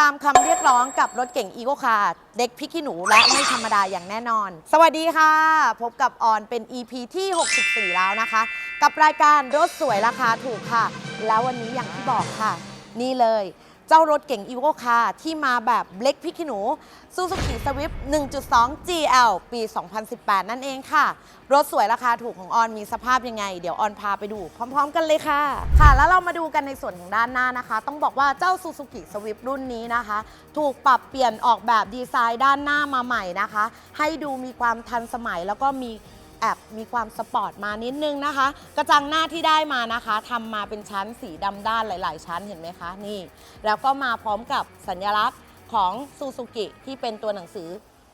ตามคำเรียกร้องกับรถเก่งอีโกคาร์เด็กพริกขี้หนูและไม่ธรรมดาอย่างแน่นอน สวัสดีค่ะ พบกับออนเป็น EP ที่ 64 แล้วนะคะ กับรายการรถสวยราคาถูกค่ะ แล้ววันนี้อย่างที่บอกค่ะ นี่เลย เจ้ารถเก่งอีโ c คาที่มาแบบเล็กพริกขี้หนู Suzuki Swift 1.2 GL ปี 2018 นั่นเองค่ะ รถสวยราคาถูกของออนมีสภาพยังไง เดี๋ยวออนพาไปดู พร้อม ๆ กันเลยค่ะ ค่ะ แล้วเรามาดูกันในส่วนของด้านหน้านะคะ ต้องบอกว่าเจ้า Suzuki Swift รุ่นนี้นะคะ ถูกปรับเปลี่ยนออกแบบดีไซน์ด้านหน้ามาใหม่นะคะ ให้ดูมีความทันสมัยแล้วก็มี แอบมีความสปอร์ตมานิดนึงนะคะ กระจังหน้าที่ได้มานะคะทำมาเป็นชั้นสีดำด้านหลาย ๆ ชั้นเห็นไหมคะนี่ แล้วก็มาพร้อมกับสัญลักษณ์ของซูซูกิที่เป็นตัวหนังสือ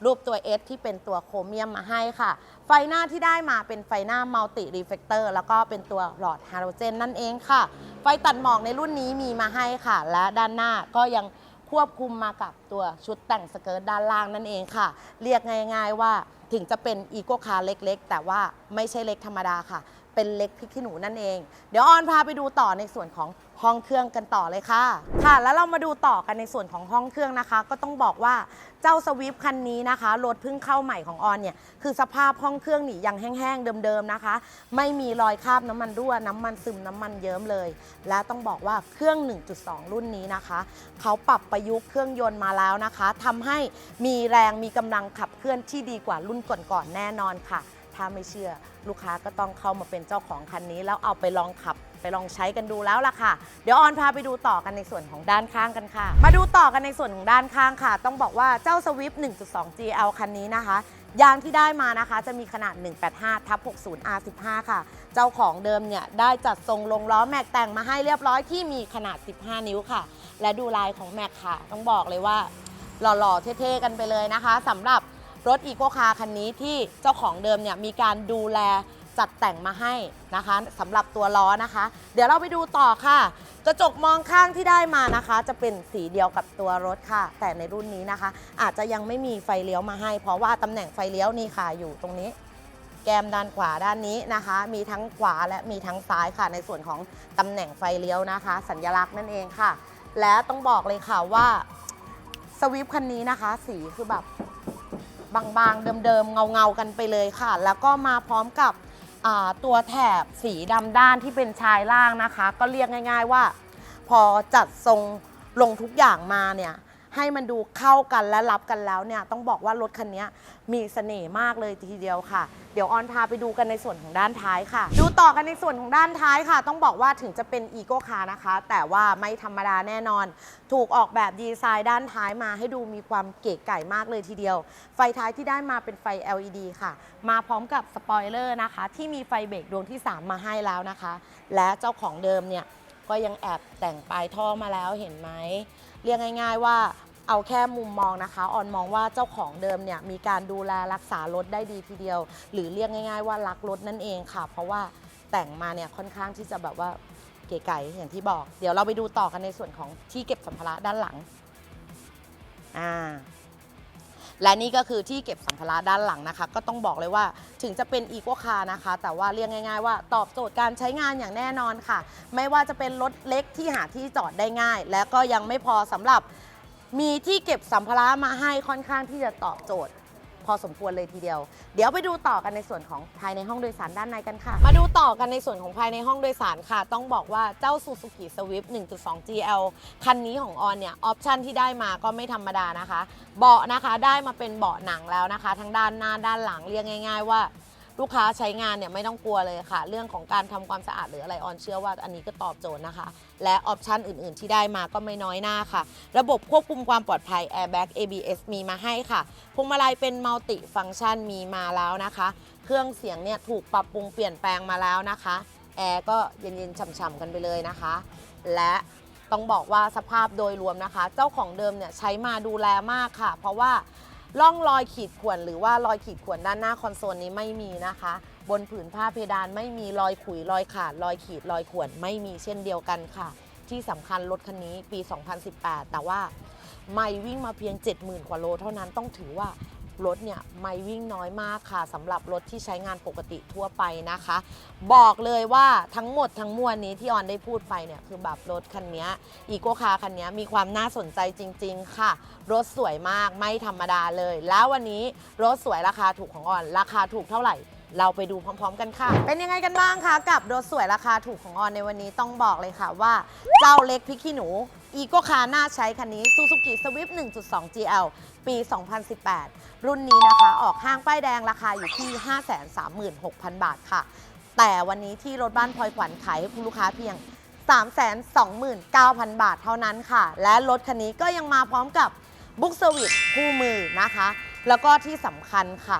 รูปตัว S ที่เป็นตัวโครเมียมมาให้ค่ะ ไฟหน้าที่ได้มาเป็นไฟหน้ามัลติรีเฟกเตอร์แล้วก็เป็นตัวหลอดฮาโลเจนนั่นเองค่ะ ไฟตัดหมอกในรุ่นนี้มีมาให้ค่ะ และด้านหน้าก็ยัง ควบคุมมากับตัวชุดแต่งสเกิร์ตด้านล่างนั่นเองค่ะ เรียกง่าย ๆ ว่าถึงจะเป็นอีโ c คาร์เล็ก ๆ แต่ว่าไม่ใช่เล็กธรรมดาค่ะ เป็นเล็กพริกขี้หนูนั่นเอง เดี๋ยวออนพาไปดูต่อในส่วนของห้องเครื่องกันต่อเลยค่ะ ค่ะ แล้วเรามาดูต่อกันในส่วนของห้องเครื่องนะคะ ก็ต้องบอกว่าเจ้าสวิฟคันนี้นะคะรถเพิ่งเข้าใหม่ของออนเนี่ยคือสภาพห้องเครื่องนี่ยังแห้งๆเดิมๆนะคะ ไม่มีรอยคราบน้ำมันรั่วน้ำมันซึมน้ำมันเยิ้มเลย และต้องบอกว่าเครื่อง 1.2 รุ่นนี้นะคะ เขาปรับประยุกต์เครื่องยนต์มาแล้วนะคะทำให้มีแรงมีกำลังขับเคลื่อนที่ดีกว่ารุ่นก่อนๆแน่นอนค่ะ ถ้าไม่เชื่อ ลูกค้าก็ต้องเข้ามาเป็นเจ้าของคันนี้ แล้วเอาไปลองขับไปลองใช้กันดูแล้วล่ะค่ะ เดี๋ยวออนพาไปดูต่อกันในส่วนของด้านข้างกันค่ะ มาดูต่อกันในส่วนของด้านข้างค่ะ ต้องบอกว่าเจ้า Swift 1.2 GL คันนี้นะคะยางที่ได้มานะคะจะมีขนาด 185ทับ60 R15 ค่ะ เจ้าของเดิมเนี่ยได้จัดทรงลงล้อแม็กแต่งมาให้เรียบร้อยที่มีขนาด 15 นิ้วค่ะ และดูลายของแม็กค่ะ ต้องบอกเลยว่าหล่อๆ เท่ๆ กันไปเลยนะคะสำหรับ รถอีโ c คาร์คันนี้ที่เจ้าของเดิมเนี่ยมีการดูแลจัดแต่งมาให้นะคะสำหรับตัวล้อนะคะ เดี๋ยวเราไปดูต่อค่ะ กระจกมองข้างที่ได้มานะคะ จะเป็นสีเดียวกับตัวรถค่ะ แต่ในรุ่นนี้นะคะ อาจจะยังไม่มีไฟเลี้ยวมาให้ เพราะว่าตำแหน่งไฟเลี้ยวนี่ค่ะอยู่ตรงนี้ แกมด้านขวาด้านนี้นะคะ มีทั้งขวาและมีทั้งซ้ายค่ะ ในส่วนของตำแหน่งไฟเลี้ยวนะคะ สัญลักษณ์นั่นเองค่ะ และต้องบอกเลยค่ะว่าสวิฟคันนี้นะคะ สีคือแบบ บางๆ เดิมๆ เงาๆ กันไปเลยค่ะ แล้วก็มาพร้อมกับตัวแถบสีดำด้านที่เป็นชายล่างนะคะ ก็เรียกง่าย ๆว่า พอจัดทรงลงทุกอย่างมาเนี่ย ให้มันดูเข้ากันและรับกันแล้วเนี่ยต้องบอกว่ารถคันนี้มีเสน่ห์มากเลยทีเดียวค่ะ เดี๋ยวออนพาไปดูกันในส่วนของด้านท้ายค่ะ ดูต่อกันในส่วนของด้านท้ายค่ะ ต้องบอกว่าถึงจะเป็นอีโ c คาร์นะคะ แต่ว่าไม่ธรรมดาแน่นอน ถูกออกแบบดีไซน์ด้านท้ายมาให้ดูมีความเก๋ไก่มากเลยทีเดียว ไฟท้ายที่ได้มาเป็นไฟ LED ค่ะ มาพร้อมกับสปอยเลอร์นะคะ ที่มีไฟเบรกดวงที่ 3 มาให้แล้วนะคะ และเจ้าของเดิมเนี่ยก็ยังแอบแต่งปลายท่อมาแล้วเห็นไหม เรียกง่าย ๆ ว่าเอาแค่มุมมองนะคะออนมองว่าเจ้าของเดิมเนี่ยมีการดูแลรักษารถได้ดีทีเดียว หรือเรียกง่าย ๆ ว่ารักรถนั่นเองค่ะ เพราะว่าแต่งมาเนี่ยค่อนข้างที่จะแบบว่าเก๋ไก๋อย่างที่บอก เดี๋ยวเราไปดูต่อกันในส่วนของที่เก็บสัมภาระด้านหลังอ่า และนี่ก็คือที่เก็บสัมภาระด้านหลังนะคะ ก็ต้องบอกเลยว่าถึงจะเป็นอีโคคาร์นะคะ แต่ว่าเรียกง่าย ๆ ว่าตอบโจทย์การใช้งานอย่างแน่นอนค่ะ ไม่ว่าจะเป็นรถเล็กที่หาที่จอดได้ง่าย และก็ยังไม่พอสำหรับมีที่เก็บสัมภาระมาให้ค่อนข้างที่จะตอบโจทย์ พอสมควรเลยทีเดียว เดี๋ยวไปดูต่อกันในส่วนของภายในห้องโดยสารด้านในกันค่ะ มาดูต่อกันในส่วนของภายในห้องโดยสารค่ะ ต้องบอกว่าเจ้า Suzuki Swift 1.2 GL คันนี้ของออนเนี่ย ออปชันที่ได้มาก็ไม่ธรรมดานะคะ เบาะนะคะได้มาเป็นเบาะหนังแล้วนะคะ ทั้งด้านหน้าด้านหลังเรียกง่าย ๆ ว่า ลูกค้าใช้งานเนี่ยไม่ต้องกลัวเลยค่ะ เรื่องของการทำความสะอาดหรืออะไรออนเชื่อว่าอันนี้ก็ตอบโจทย์นะคะ และออปชันอื่นๆ ที่ได้มาก็ไม่น้อยหน้าค่ะ ระบบควบคุมความปลอดภัย Airbag ABS มีมาให้ค่ะพวงมาลัยเป็นมัลติฟัง c t ชันมีมาแล้วนะคะ เครื่องเสียงเนี่ยถูกปรับปรุงเปลี่ยนแปลงมาแล้วนะคะแอร์ก็เย็นๆฉ่ำๆกันไปเลยนะคะ และต้องบอกว่าสภาพโดยรวมนะคะ เจ้าของเดิมเนี่ยใช้มาดูแลมากค่ะ เพราะว่า ร่องรอยขีดข่วนหรือว่ารอยขีดข่วนด้านหน้าคอนโซลนี้ไม่มีนะคะ บนผืนผ้าเพดานไม่มีรอยขุยรอยขาดรอยขีดรอยข่วนไม่มีเช่นเดียวกันค่ะ ที่สำคัญรถคันนี้ปี 2018 แต่ว่าไม่วิ่งมาเพียง 70,000 กว่าโลเท่านั้นต้องถือว่า รถเนี่ยไม่วิ่งน้อยมากค่ะสำหรับรถที่ใช้งานปกติทั่วไปนะคะ บอกเลยว่าทั้งหมดทั้งมวลนี้ที่ออนได้พูดไปเนี่ยคือแบบรถคันนี้อีโกคาคันนี้มีความน่าสนใจจริง ๆ ค่ะ รถสวยมากไม่ธรรมดาเลย แล้ววันนี้รถสวยราคาถูกของออน ราคาถูกเท่าไหร่เราไปดูพร้อมๆกันค่ะ เป็นยังไงกันบ้างคะกับรถสวยราคาถูกของออนในวันนี้ต้องบอกเลยค่ะว่า เจ้าเล็กพริกขี้หนูอีโกคาน่าใช้คันนี้ Suzuki Swift 1.2 GL ปี 2018 รุ่นนี้นะคะออกห้างป้ายแดงราคาอยู่ที่ 536,000 บาทค่ะ แต่วันนี้ที่รถบ้านพลอยขวัญขายให้คุณลูกค้าเพียง 329,000 บาทเท่านั้นค่ะ และรถคันนี้ก็ยังมาพร้อมกับบุ๊กเซอร์วิสคู่มือนะคะ แล้วก็ที่สำคัญค่ะ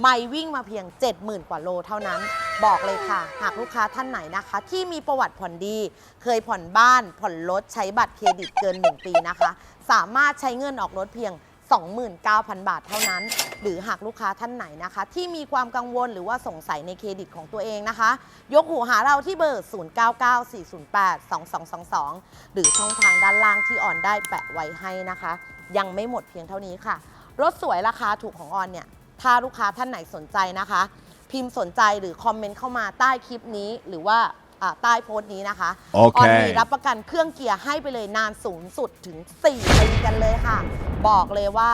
ไม่วิ่งมาเพียง 70,000 กว่าโลเท่านั้น บอกเลยค่ะ หากลูกค้าท่านไหนนะคะ ที่มีประวัติผ่อนดี เคยผ่อนบ้าน ผ่อนรถใช้บัตรเครดิตเกิน 1 ปีนะคะ สามารถใช้เงินออกรถเพียง 29,000 บาทเท่านั้น หรือหากลูกค้าท่านไหนนะคะ ที่มีความกังวลหรือว่าสงสัยในเครดิตของตัวเองนะคะ ยกหูหาเราที่เบอร์ 0994082222 หรือช่องทางด้านล่างที่ออนได้แปะไว้ให้นะคะ ยังไม่หมดเพียงเท่านี้ค่ะ รถสวยราคาถูกของออนเนี่ย ถ้าลูกค้าท่านไหนสนใจนะคะ พิมพ์สนใจหรือคอมเมนต์เข้ามาใต้คลิปนี้หรือว่าอ่าใต้โพสต์นี้นะคะโอเคออนมีรับประกันเครื่องเกียร์ให้ไปเลยนานสูงสุดถึง 4 ปีกันเลยค่ะ บอกเลยว่า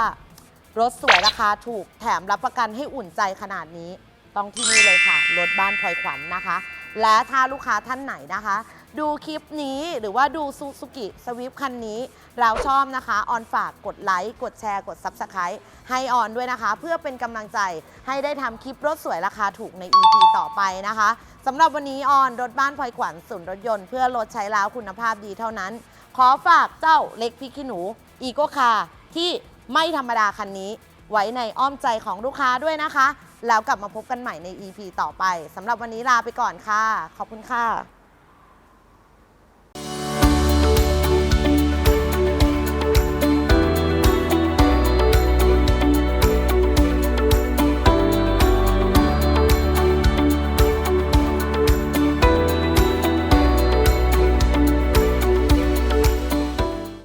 รถสวยราคาถูกแถมรับประกันให้อุ่นใจขนาดนี้ ต้องที่นี่เลยค่ะรถบ้านพลอยขวัญนะคะ และถ้าลูกค้าท่านไหนนะคะ ดูคลิปนี้หรือว่าดูซูซูกิสวิฟคันนี้ เราชอบนะคะออนฝากกดไลค์ กดแชร์ กด Subscribe ให้ออนด้วยนะคะ เพื่อเป็นกำลังใจให้ได้ทำคลิปรถสวยราคาถูกใน EP ต่อไปนะคะสำหรับวันนี้ออนรถบ้านพลอยขวัญศูนย์รถยนต์เพื่อรถใช้แล้วคุณภาพดีเท่านั้น ขอฝากเจ้าเล็กพริกขี้หนูอีโกคา ที่ไม่ธรรมดาคันนี้ ไว้ในอ้อมใจของลูกค้าด้วยนะคะ แล้วกลับมาพบกันใหม่ใน EP ต่อไปสำหรับวันนี้ลาไปก่อนค่ะ ขอบคุณค่ะ